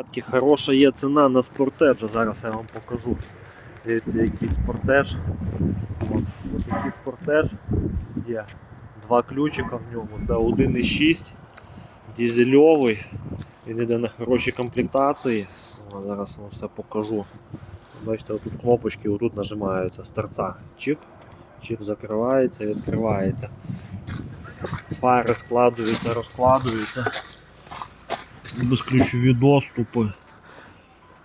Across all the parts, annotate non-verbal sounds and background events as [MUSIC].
Ребятки, хороша є ціна на спортедж, зараз я вам покажу. Дивіться, який спортедж. От, от такий спортедж є. Два ключика в ньому. Це 1,6 дизельовий. Він йде на хорошій комплектації. Зараз вам все покажу. Бачите, тут кнопочки отут нажимаються з торця. Чик, чик закривається і відкривається. Фари складуються, розкладуються. Безключові доступи.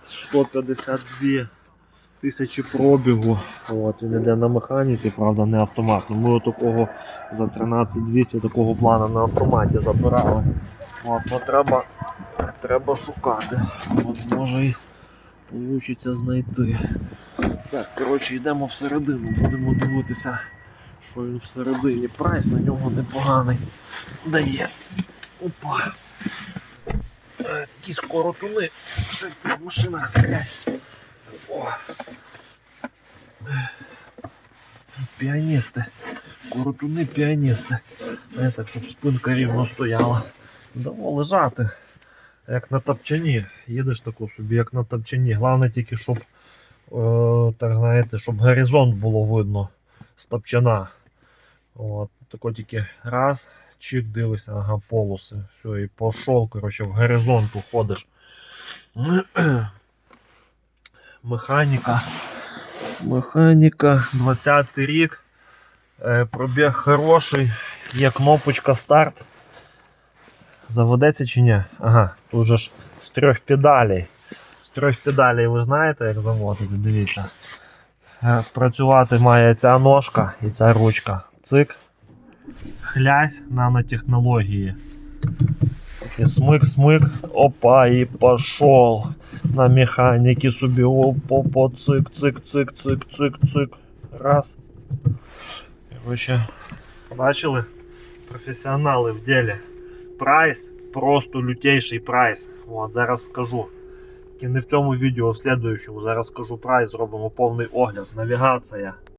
152 тисячі пробігу. От, він йде на механіці, правда, не автоматно. Ми такого за 13200 такого плана на автоматі забирали. От, ну, треба, треба шукати. От, може і вийде знайти. Так, коротше, йдемо всередину, будемо дивитися, що він всередині. Прайс на нього непоганий дає. Опа. Е, Такі скоротуни в машинах сидять. О. Піаністи. Коротуни піаністи. Е, Так, щоб спинка рівно стояла. Дамо лежати. Як на тапчані. Їдеш таку собі, як на тапчані. Головне тільки, щоб, е, так знаєте, щоб горизонт було видно з тапчана. От, тако тільки раз, чик дивишся, ага, полоси. Все, і пішов, коротше, в горизонт уходиш. [CLEARS THROAT] Механіка. Механіка, 20 рік. Е, Пробіг хороший. Є кнопочка старт. Заведеться чи ні? Ага, тут же ж з трьох педалей. З трьох педалей ви знаєте, як заводити, дивіться. Е, Працювати має ця ножка і ця ручка. Цик. Хлясь нанотехнології. Такий смик-смик. Опа, і пошел. На механіки собі. Опа, цик, цик, цик, цик, цик, цик. Раз. Короче, бачили? Професіонали в ділі. Прайс, просто лютейший прайс. От, зараз скажу. Тільки не в цьому відео, а в слідуючому. Зараз скажу прайс, зробимо повний огляд. Навігація.